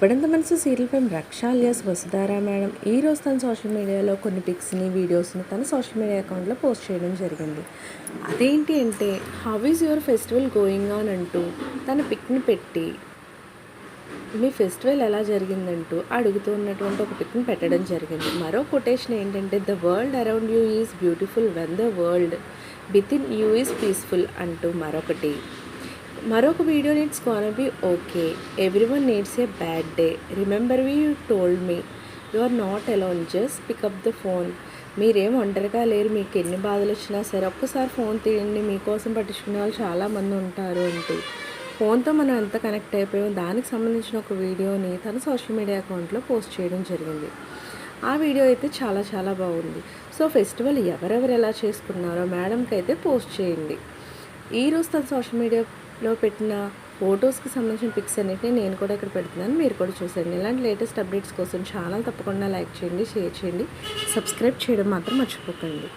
గుప్పడంత మనసు serial fame Raksha alias Vasudhara madam ఈ రోజు తన సోషల్ మీడియాలో కొన్ని పిక్స్ని వీడియోస్ని తన సోషల్ మీడియా అకౌంట్లో పోస్ట్ చేయడం జరిగింది. అదేంటి అంటే how is your festival going on అంటూ తన పిక్ని పెట్టి మీ ఫెస్టివల్ ఎలా జరిగిందంటూ అడుగుతూ ఉన్నటువంటి ఒక పిక్ని పెట్టడం జరిగింది. మరో కొటేషన్ ఏంటంటే the world around you is beautiful when the world within you is peaceful అంటూ మరొకటి. మరొక video needs can be okay everyone needs a bad day remember we you told me you are not alone just pick up the phone మీరేం ఒంటరిగా లేరు. మీకు ఎన్ని బాధలు వచ్చినా సరే ఒక్కసారి ఫోన్ తీయండి. మీకోసం పట్టించుకునే వాళ్ళు చాలామంది ఉంటారు అంటూ ఫోన్తో మనం ఎంత కనెక్ట్ అయిపోయామో దానికి సంబంధించిన ఒక వీడియోని తన సోషల్ మీడియా అకౌంట్లో పోస్ట్ చేయడం జరిగింది. ఆ వీడియో అయితే చాలా చాలా బాగుంది. సో ఫెస్టివల్ ఎవరెవరు ఎలా చేసుకున్నారో మేడంకి అయితే పోస్ట్ చేయండి. ఈరోజు తన సోషల్ మీడియాలో పెట్టిన ఫొటోస్కి సంబంధించిన పిక్స్ అన్నిటిని నేను కూడా ఇక్కడ పెడుతున్నాను. మీరు కూడా చూసండి ఇలాంటి లేటెస్ట్ అప్డేట్స్ కోసం ఛానల్ తప్పకుండా లైక్ చేయండి షేర్ చేయండి. సబ్స్క్రైబ్ చేయడం మాత్రం మర్చిపోకండి.